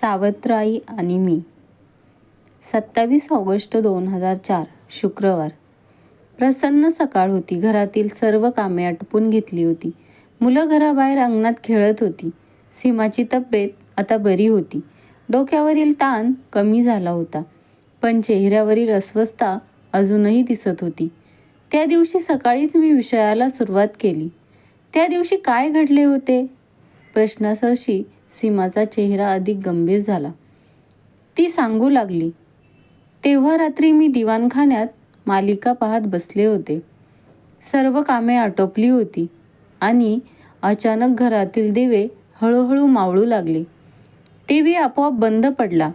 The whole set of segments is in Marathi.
सावत्राई आणि मी. सत्तावीस ऑगस्ट दोन हजार चार शुक्रवार. प्रसन्न सकाळ होती. घरातील सर्व कामे आटपून घेतली होती. मुलं घराबाहेर अंगणात खेळत होती. सीमाची तब्येत आता बरी होती. डोक्यावरील ताण कमी झाला होता. पण चेहऱ्यावरील अस्वस्थता अजूनही दिसत होती. त्या दिवशी सकाळीच मी विषयाला सुरुवात केली. त्या दिवशी काय घडले होते? प्रश्नासरशी सीमाचा चेहरा अधिक गंभीर झाला. ती सांगू लागली तेव्हा रात्री मी दिवाणखान्यात मालिका पाहत बसले होते. सर्व कामे आटोपली होती आणि अचानक घरातील दिवे हळूहळू मावळू लागले. टी व्ही आपोआप बंद पडला.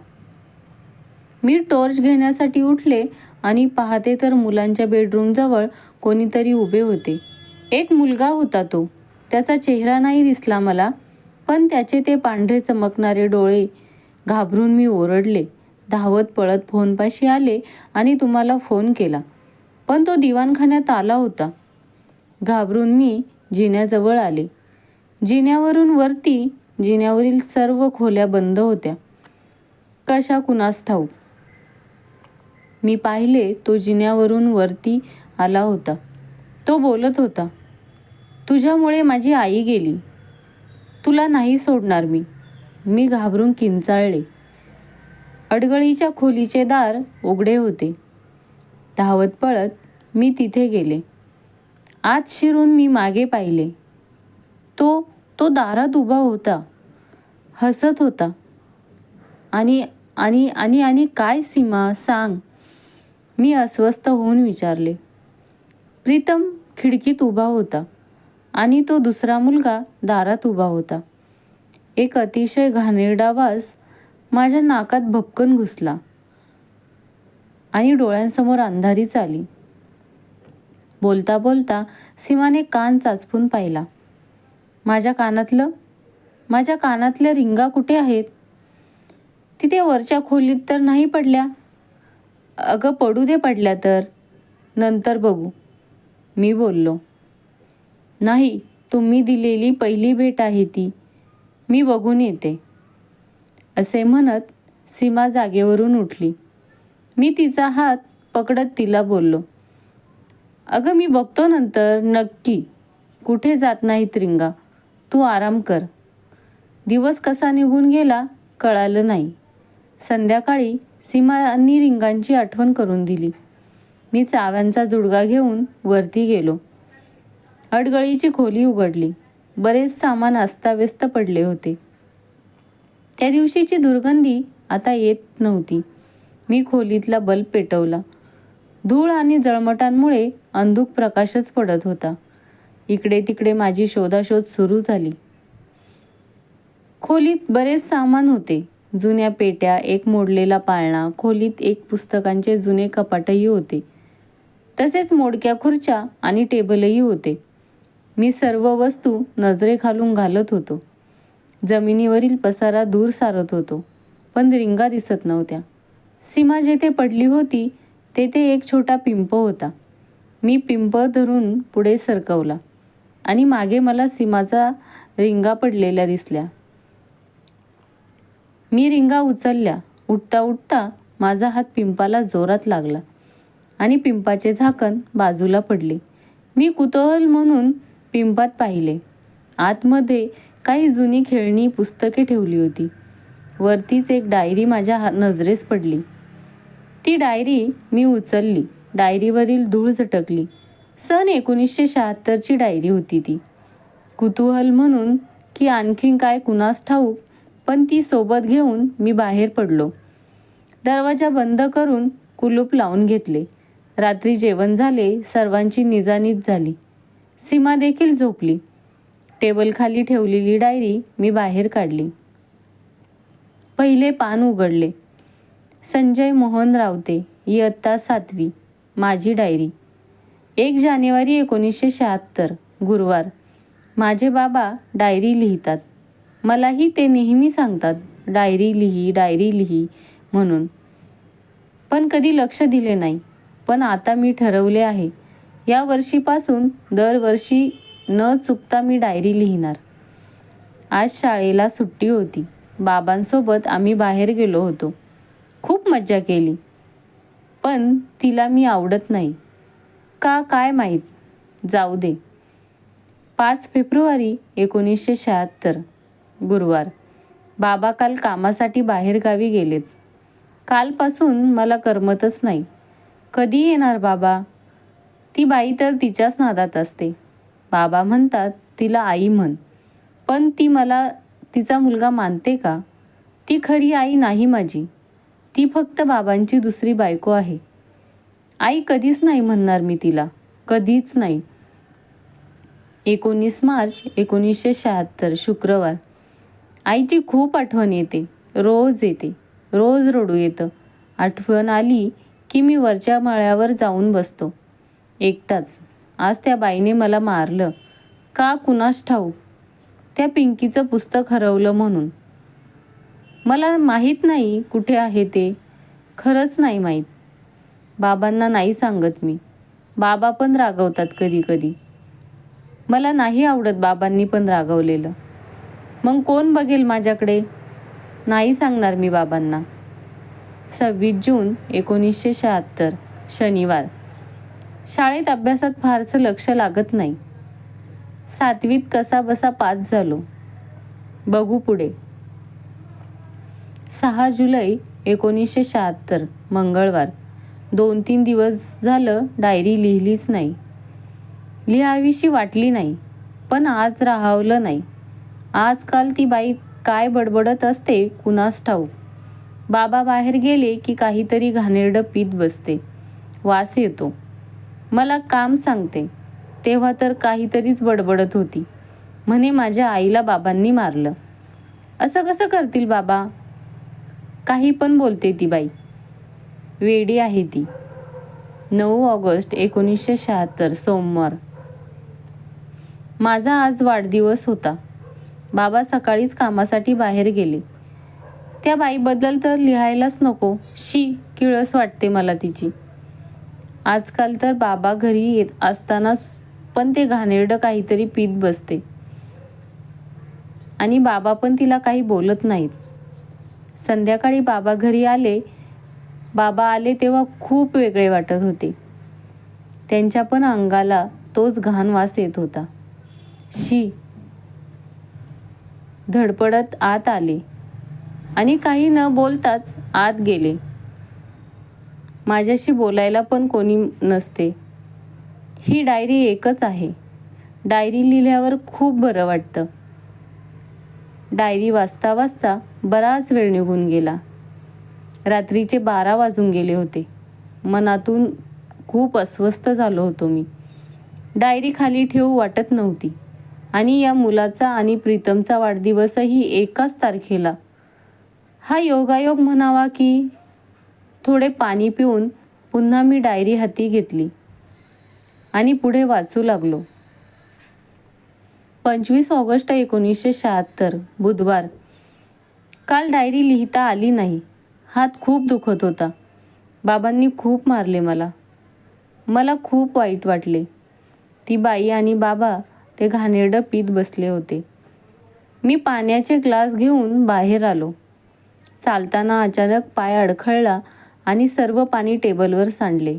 मी टॉर्च घेण्यासाठी उठले आणि पाहते तर मुलांच्या बेडरूमजवळ कोणीतरी उभे होते. एक मुलगा होता तो. त्याचा चेहरा नाही दिसला मला. पण त्याचे ते पांढरे चमकणारे डोळे घाबरून मी ओरडले. धावत पळत फोनपाशी आले आणि तुम्हाला फोन केला. पण तो दिवाणखान्यात आला होता. घाबरून मी जिन्याजवळ आले. जिन्यावरून वरती जिन्यावरील सर्व खोल्या बंद होत्या. कशा कुणास ठाऊक. मी पाहिले तो जिन्यावरून वरती आला होता. तो बोलत होता तुझ्यामुळे माझी आई गेली. तुला नाही सोडणार मी. मी घाबरून किंचाळले. अडगळीच्या खोलीचे दार उघडे होते. धावत पळत मी तिथे गेले. आत शिरून मी मागे पाहिले. तो तो दारात उभा होता. हसत होता. आणि आणि आणि आणि काय सीमा सांग. मी अस्वस्थ होऊन विचारले. प्रीतम खिडकीत उभा होता. आणि तो दुसरा मुलगा दारात उभा होता. एक अतिशय घाणेरडा वास माझ्या नाकात भपकन घुसला. आणि डोळ्यांसमोर अंधारीच आली. बोलता बोलता सीमाने कान चाचपून पाहिला. माझ्या कानातलं? माझ्या कानातल्या रिंगा कुठे आहेत? तिथे वरच्या खोलीत तर नाही पडल्या? अगं पडू दे पडल्या तर. नंतर बघू. मी बोललो. नाही तुम्ही दिलेली पहिली भेट आहे ती. मी बघून येते. असे म्हणत सीमा जागेवरून उठली. मी तिचा हात पकडत तिला बोललो. अगं मी बघतो नंतर नक्की. कुठे जात नाहीत रिंगा? तू आराम कर. दिवस कसा निघून गेला कळालं नाही. संध्याकाळी सीमानी रिंगांची आठवण करून दिली. मी चाव्यांचा जुडगा घेऊन वरती गेलो. अडगळीची खोली उघडली. बरेच सामान अस्ताव्यस्त पडले होते. त्या दिवशीची दुर्गंधी आता येत नव्हती. मी खोलीतला बल्ब पेटवला. धूळ आणि जळमटांमुळे अंधुक प्रकाशच पडत होता. इकडे तिकडे माझी शोधाशोध सुरू झाली. खोलीत बरेच सामान होते. जुन्या पेट्या एक मोडलेला पाळणा खोलीत एक पुस्तकांचे जुने कपाटही होते. तसेच मोडक्या खुर्च्या आणि टेबलही होते. मी सर्व वस्तू नजरेखालून घालत होतो. जमिनीवरील पसारा दूर सारत होतो पण रिंगा दिसत नव्हत्या. सीमा जेथे पडली होती तेथे एक छोटा पिंप होता. मी पिंप धरून पुढे सरकवला आणि मागे मला सीमाचा रिंगा पडलेल्या दिसल्या. मी रिंगा उचलल्या. उठता उठता माझा हात पिंपाला जोरात लागला आणि पिंपाचे झाकण बाजूला पडले. मी कुतूहल म्हणून पिंपात पाहिले. आतमध्ये काही जुनी खेळणी पुस्तके ठेवली होती. वरतीच एक डायरी माझ्या हा नजरेस पडली. ती डायरी मी उचलली. डायरीवरील धूळ झटकली. सन एकोणीसशे शहात्तरची डायरी होती ती. कुतूहल म्हणून की आणखीन काय कुणास ठाऊक पण ती सोबत घेऊन मी बाहेर पडलो. दरवाजा बंद करून कुलूप लावून घेतले. रात्री जेवण झाले सर्वांची निजानीज झाली. सीमा देखील झोपली. टेबलखाली ठेवलेली डायरी मी बाहेर काढली. पहिले पान उघडले. संजय मोहन रावते इयत्ता सातवी माझी डायरी. एक जानेवारी एकोणीसशे शहात्तर गुरुवार. माझे बाबा डायरी लिहितात. मलाही ते नेहमी सांगतात डायरी लिही डायरी लिही म्हणून. पण कधी लक्ष दिले नाही. पण आता मी ठरवले आहे या वर्षीपासून दरवर्षी न चुकता मी डायरी लिहिणार. आज शाळेला सुट्टी होती. बाबांसोबत आम्ही बाहेर गेलो होतो. खूप मज्जा केली. पण तिला मी आवडत नाही. का काय माहीत? जाऊ दे. पाच फेब्रुवारी एकोणीसशे शहात्तर गुरुवार. बाबा काल कामासाठी बाहेरगावी गेलेत. कालपासून मला करमतच नाही. कधी येणार बाबा? ती बाई तर तिच्याच नादात असते. बाबा म्हणतात तिला आई म्हण. पण ती मला तिचा मुलगा मानते का? ती खरी आई नाही माझी. ती फक्त बाबांची दुसरी बायको आहे. आई कधीच नाही म्हणणार मी तिला. कधीच नाही. एकोणीस मार्च एकोणीसशे शहात्तर शुक्रवार. आईची खूप आठवण येते. रोज येते. रोज रडू येतं. आठवण आली की मी वरच्या माळ्यावर जाऊन बसतो. एकटाच. आज त्या बाईने मला मारलं. का कुणास ठाऊक? त्या पिंकीचं पुस्तक हरवलं म्हणून. मला माहीत नाही कुठे आहे ते. खरंच नाही माहीत. बाबांना नाही सांगत मी. बाबा पण रागवतात कधी कधी. मला नाही आवडत बाबांनी पण रागवलेलं. मग कोण बघेल माझ्याकडे? नाही सांगणार मी बाबांना. सव्वीस जून एकोणीसशे शहात्तर शनिवार. शाळेत अभ्यासात फारसं लक्ष लागत नाही. सातवीत कसा बसा पास झालो. बघू पुढे. सहा जुलै एकोणीसशे शहात्तर मंगळवार. दोन तीन दिवस झालं डायरी लिहिलीच नाही. लिहावीशी वाटली नाही पण आज राहावलं नाही. आजकाल ती बाई काय बडबडत असते कुणास ठाऊक. बाबा बाहेर गेले की काहीतरी घाणेरडं पीत बसते. वास येतो. मला काम सांगते. तेव्हा तर काहीतरीच बडबडत होती. म्हणे माझ्या आईला बाबांनी मारलं. असं कसं करतील बाबा? काही पण बोलते ती बाई. वेडी आहे ती. नऊ ऑगस्ट एकोणीसशे शहात्तर सोमवार. माझा आज वाढदिवस होता. बाबा सकाळीच कामासाठी बाहेर गेले. त्या बाईबद्दल तर लिहायलाच नको. शी किळस वाटते मला तिची. आजकाल तर बाबा घरी येत असतानाच पण ते घाणेरडं काहीतरी पीत बसते. आणि बाबा पण तिला काही बोलत नाहीत. संध्याकाळी बाबा घरी आले. बाबा आले तेव्हा खूप वेगळे वाटत होते. त्यांच्या पण अंगाला तोच घाण वास येत होता. शी. धडपडत आत आले. आणि काही न बोलताच आत गेले. माझ्याशी बोलायला पण कोणी नसते. ही डायरी एकच आहे. डायरी लिहिल्यावर खूप बरं वाटतं. डायरी वाचता वाचता बराच वेळ निघून गेला. रात्रीचे बारा वाजून गेले होते. मनातून खूप अस्वस्थ झालो होतो मी. डायरी खाली ठेवू वाटत नव्हती. आणि या मुलाचा आणि प्रीतमचा वाढदिवसही एकाच तारखेला. हा योगायोग म्हणावा की थोडे पाणी पिऊन पुन्हा मी डायरी हाती घेतली आणि पुढे वाचू लागलो. पंचवीस ऑगस्ट एकोणीसशे शहात्तर बुधवार. काल डायरी लिहिता आली नाही. हात खूप दुखत होता. बाबांनी खूप मारले मला. मला खूप वाईट वाटले. ती बाई आणि बाबा ते घाणेरडं पीत बसले होते. मी पाण्याचे ग्लास घेऊन बाहेर आलो. चालताना अचानक पाय अडखळला आणि सर्व पाणी टेबलवर सांडले.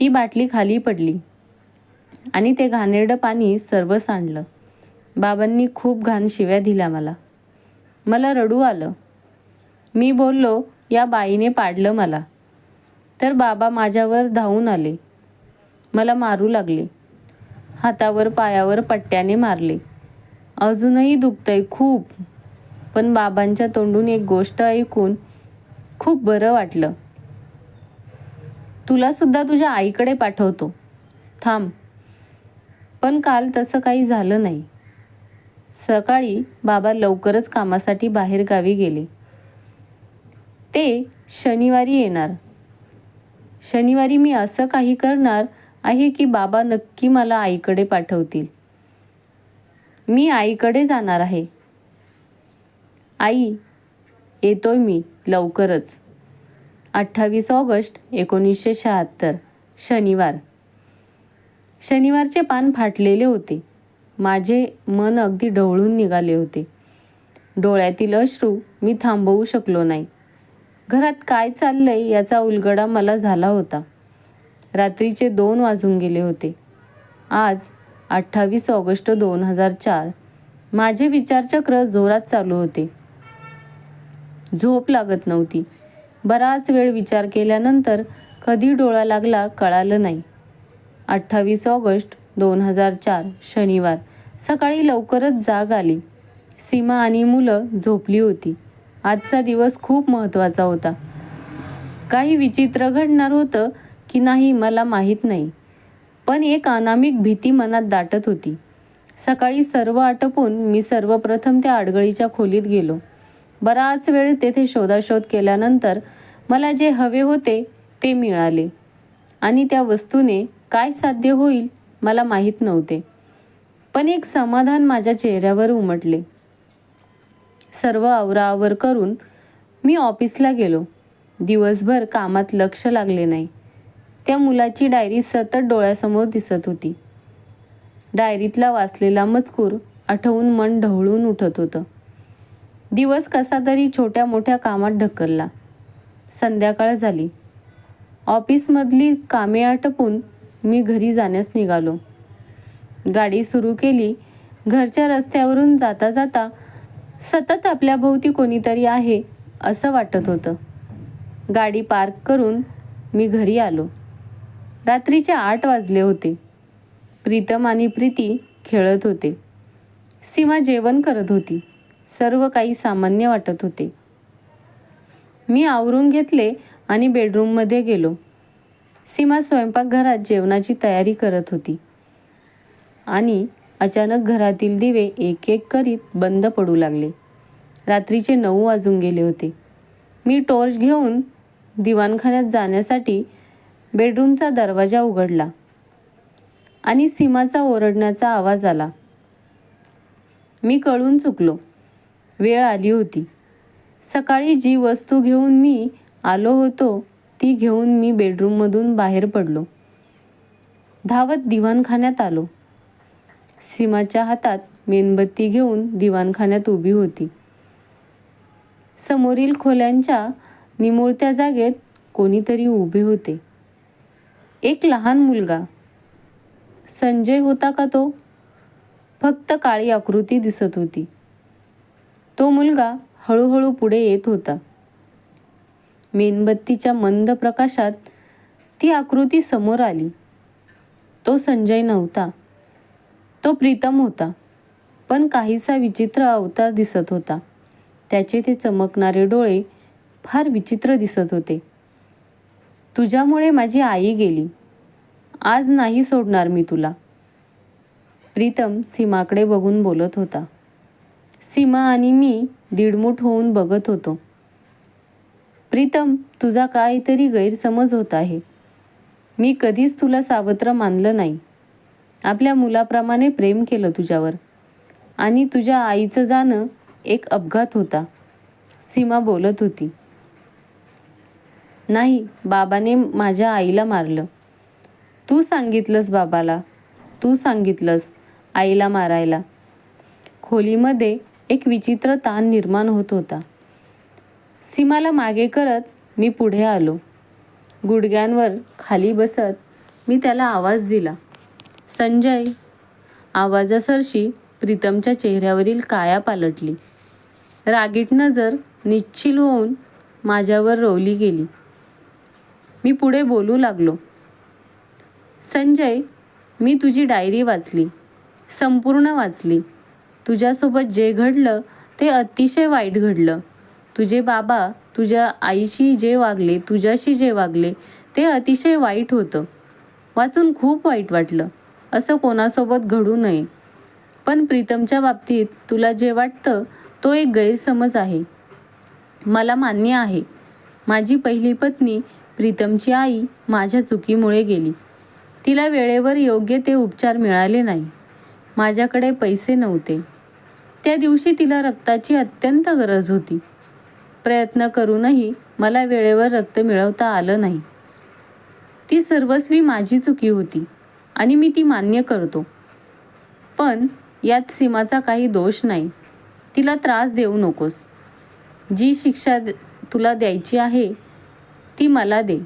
ती बाटली खाली पडली आणि ते घाणेरडं पाणी सर्व सांडलं. बाबांनी खूप घाण शिव्या दिल्या मला. मला रडू आलं. मी बोललो या बाईने पाडलं मला. तर बाबा माझ्यावर धावून आले. मला मारू लागले. हातावर पायावर पट्ट्याने मारले. अजूनही दुखतंय खूप. पण बाबांच्या तोंडून एक गोष्ट ऐकून खूप बरं वाटलं. तुलासुद्धा तुझ्या आईकडे पाठवतो. थांब. पण काल तसं काही झालं नाही. सकाळी बाबा लवकरच कामासाठी बाहेर गावी गेले. ते शनिवारी येणार. शनिवारी मी असं काही करणार आहे की बाबा नक्की मला आईकडे पाठवतील. मी आईकडे जाणार आहे. आई येतोय मी लवकरच. अठ्ठावीस ऑगस्ट एकोणीसशे शहात्तर शनिवार. शनिवारचे पान फाटलेले होते. माझे मन अगदी ढवळून निघाले होते. डोळ्यातील अश्रू मी थांबवू शकलो नाही. घरात काय चाललंय याचा उलगडा मला झाला होता. रात्रीचे दोन वाजून गेले होते. आज अठ्ठावीस ऑगस्ट दोन हजार चार माझे विचारचक्र जोरात चालू होते. झोप लागत नव्हती. बराच वेळ विचार केल्यानंतर कधी डोळा लागला कळालं नाही. अठ्ठावीस ऑगस्ट दोन हजार चार शनिवार. सकाळी लवकरच जाग आली. सीमा आणि मुलं झोपली होती. आजचा दिवस खूप महत्त्वाचा होता. काही विचित्र घडणार होतं की नाही मला माहीत नाही. पण एक अनामिक भीती मनात दाटत होती. सकाळी सर्व आटपून मी सर्वप्रथम त्या आडगळीच्या खोलीत गेलो. बराच वेळ तेथे शोधाशोध केल्यानंतर मला जे हवे होते ते मिळाले. आणि त्या वस्तूने काय साध्य होईल मला माहीत नव्हते. पण एक समाधान माझ्या चेहऱ्यावर उमटले. सर्व आवराआवर करून मी ऑफिसला गेलो. दिवसभर कामात लक्ष लागले नाही. त्या मुलाची डायरी सतत डोळ्यासमोर दिसत होती. डायरीतला वाचलेला मजकूर आठवून मन ढवळून उठत होतं. दिवस कसा तरी छोट्या मोठ्या कामात ढकलला. संध्याकाळ झाली. ऑफिसमधली कामे आटपून मी घरी जाण्यास निघालो. गाडी सुरू केली. घरच्या रस्त्यावरून जाता जाता सतत आपल्याभोवती कोणीतरी आहे असं वाटत होतं. गाडी पार्क करून मी घरी आलो. रात्रीचे आठ वाजले होते. प्रीतम आणि प्रीती खेळत होते. सीमा जेवण करत होती. सर्व काही सामान्य वाटत होते. मी आवरून घेतले आणि बेडरूममध्ये गेलो. सीमा स्वयंपाकघरात जेवणाची तयारी करत होती. आणि अचानक घरातील दिवे एक एक करीत बंद पडू लागले. रात्रीचे नऊ वाजून गेले होते. मी टॉर्च घेऊन दिवाणखान्यात जाण्यासाठी बेडरूमचा दरवाजा उघडला आणि सीमाचा ओरडण्याचा आवाज आला. मी कळून चुकलो. वेळ आली होती. सकाळी जी वस्तू घेऊन मी आलो होतो ती घेऊन मी बेडरूममधून बाहेर पडलो. धावत दिवाणखान्यात आलो. सीमाच्या हातात मेणबत्ती घेऊन दिवाणखान्यात उभी होती. समोरील खोल्यांच्या निमुळत्या जागेत कोणीतरी उभे होते. एक लहान मुलगा. संजय होता का तो? फक्त काळी आकृती दिसत होती. तो मुलगा हळूहळू पुढे येत होता. मेणबत्तीच्या मंद प्रकाशात ती आकृती समोर आली. तो संजय नव्हता. तो प्रीतम होता पण काहीसा विचित्र अवतार दिसत होता. त्याचे ते चमकणारे डोळे फार विचित्र दिसत होते. तुझ्यामुळे माझी आई गेली. आज नाही सोडणार मी तुला. प्रीतम सीमाकडे बघून बोलत होता. सीमा आणि मी दीडमूठ होऊन बघत होतो. प्रीतम तुझा काहीतरी गैरसमज होत आहे. मी कधीच तुला सावत्र मानलं नाही. आपल्या मुलाप्रमाणे प्रेम केलं तुझ्यावर. आणि तुझ्या आईचं जाणं एक अपघात होता सीमा बोलत होती. नाही बाबाने माझ्या आईला मारलं. तू सांगितलंस बाबाला तू सांगितलंस आईला मारायला. खोलीमध्ये एक विचित्र ताण निर्माण होत होता. सीमाला मागे करत मी पुढे आलो. गुडघ्यांवर खाली बसत मी त्याला आवाज दिला. संजय आवाजासरशी प्रीतमच्या चेहऱ्यावरील काया पालटली. रागीट नजर निश्चिल होऊन माझ्यावर रोवली गेली. मी पुढे बोलू लागलो. संजय मी तुझी डायरी वाचली. संपूर्ण वाचली. तुझ्यासोबत जे घडलं ते अतिशय वाईट घडलं. तुझे बाबा तुझ्या आईशी जे वागले तुझ्याशी जे वागले ते अतिशय वाईट होतं. वाचून खूप वाईट वाटलं. असं कोणासोबत घडू नये. पण प्रीतमच्या बाबतीत तुला जे वाटतं तो एक गैरसमज आहे. मला मान्य आहे. माझी पहिली पत्नी प्रीतमची आई माझ्या चुकीमुळे गेली. तिला वेळेवर योग्य ते उपचार मिळाले नाही. माझ्याकडे पैसे नव्हते. त्या दिवशी तिला रक्ताची अत्यंत गरज होती. प्रयत्न करूनही मला वेळेवर रक्त मिळवता आलं नाही. ती सर्वस्वी माझी चुकी होती आणि मी ती मान्य करतो. पण यात सीमाचा काही दोष नाही. तिला त्रास देऊ नकोस. जी शिक्षा तुला द्यायची आहे ती मला दे.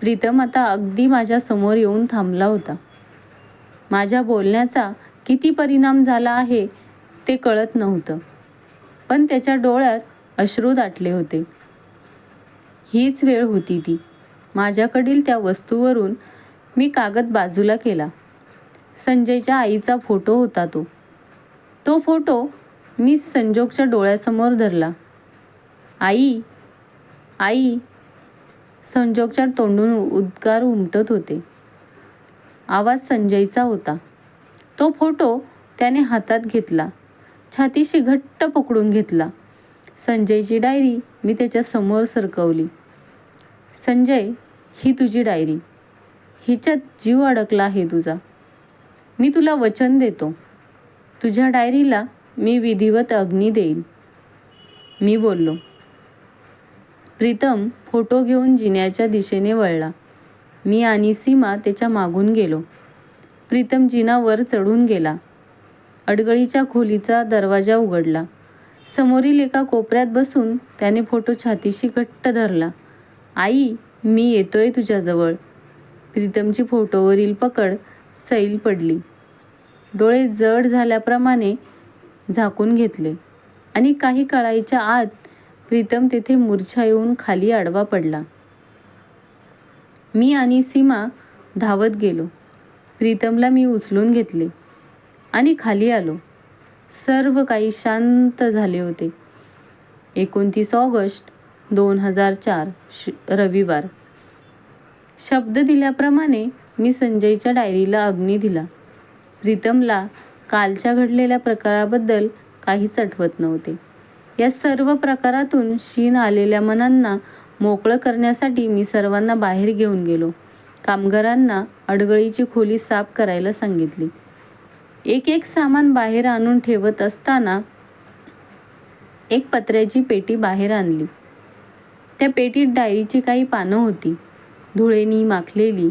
प्रीतम आता अगदी माझ्यासमोर येऊन थांबला होता. माझ्या बोलण्याचा किती परिणाम झाला आहे ते कळत नव्हतं. पण त्याच्या डोळ्यात अश्रू दाटले होते. हीच वेळ होती ती. माझ्याकडील त्या वस्तूवरून मी कागद बाजूला केला. संजयच्या आईचा फोटो होता तो. तो फोटो मी संजोगच्या डोळ्यासमोर धरला. आई आई. संजोगच्या तोंडून उद्गार उमटत होते. आवाज संजयचा होता. तो फोटो त्याने हातात घेतला. छातीशी घट्ट पकडून घेतला. संजयची डायरी मी त्याच्यासमोर सरकवली. संजय ही तुझी डायरी. हिच्यात जीव अडकला आहे तुझा. मी तुला वचन देतो. तुझ्या डायरीला मी विधिवत अग्नी देईन. मी बोललो. प्रीतम फोटो घेऊन जिन्याच्या दिशेने वळला. मी आणि सीमा त्याच्या मागून गेलो. प्रीतम जिनावर चढून गेला. अडगळीच्या खोलीचा दरवाजा उघडला. समोरील एका कोपऱ्यात बसून त्याने फोटो छातीशी घट्ट धरला. आई मी येतोय तुझ्याजवळ. प्रीतमची फोटोवरील पकड सैल पडली. डोळे जड झाल्याप्रमाणे झाकून घेतले आणि काही काळाच्या आत प्रीतम तेथे मूर्छा येऊन खाली आडवा पडला. मी आणि सीमा धावत गेलो. प्रीतमला मी उचलून घेतले. आणि खाली आलो. सर्व काही शांत झाले होते. एकोणतीस ऑगस्ट दोन हजार चार श रविवार. शब्द दिल्याप्रमाणे मी संजयच्या डायरीला अग्नी दिला. प्रीतमला कालच्या घडलेल्या प्रकाराबद्दल काहीच आठवत नव्हते. या सर्व प्रकारातून शीन आलेल्या मनांना मोकळं करण्यासाठी मी सर्वांना बाहेर घेऊन गेलो. कामगारांना अडगळीची खोली साफ करायला सांगितली. एक एक सामान बाहेर आणून ठेवत असताना एक पत्र्याची पेटी बाहेर आणली. त्या पेटीत डायरीची काही पानं होती. धुळेनी माखलेली.